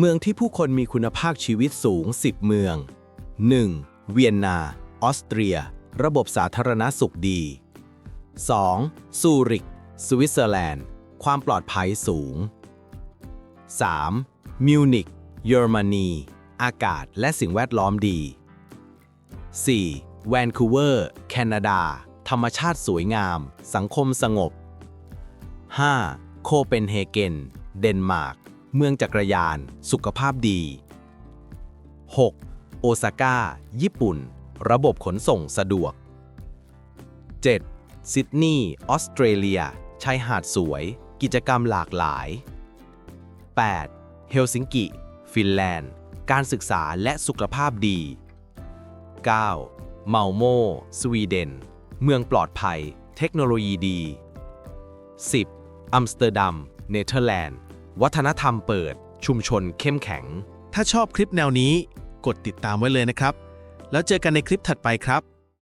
เมืองที่ผู้คนมีคุณภาพชีวิตสูง 10 เมือง 1. เวียนนา ออสเตรีย ระบบสาธารณสุขดี 2. ซูริก สวิตเซอร์แลนด์ ความปลอดภัยสูง 3. มิวนิก เยอรมนี อากาศและสิ่งแวดล้อมดี 4. แวนคูเวอร์ แคนาดา ธรรมชาติสวยงาม สังคมสงบ 5. โคเปนเฮเกน เดนมาร์ก เมืองจักรยาน สุขภาพดี 6. โอซาก้า ญี่ปุ่น ระบบขนส่งสะดวก 7. ซิดนีย์ ออสเตรเลีย ชายหาดสวย กิจกรรมหลากหลาย 8. เฮลซิงกิ ฟินแลนด์ การศึกษาและสุขภาพดี 9. เมาโม สวีเดน เมืองปลอดภัย เทคโนโลยีดี 10. อัมสเตอร์ดัม เนเธอร์แลนด์ วัฒนธรรมเปิด ชุมชนเข้มแข็ง ถ้าชอบคลิปแนวนี้ กดติดตามไว้เลยนะครับ แล้วเจอกันในคลิปถัดไปครับ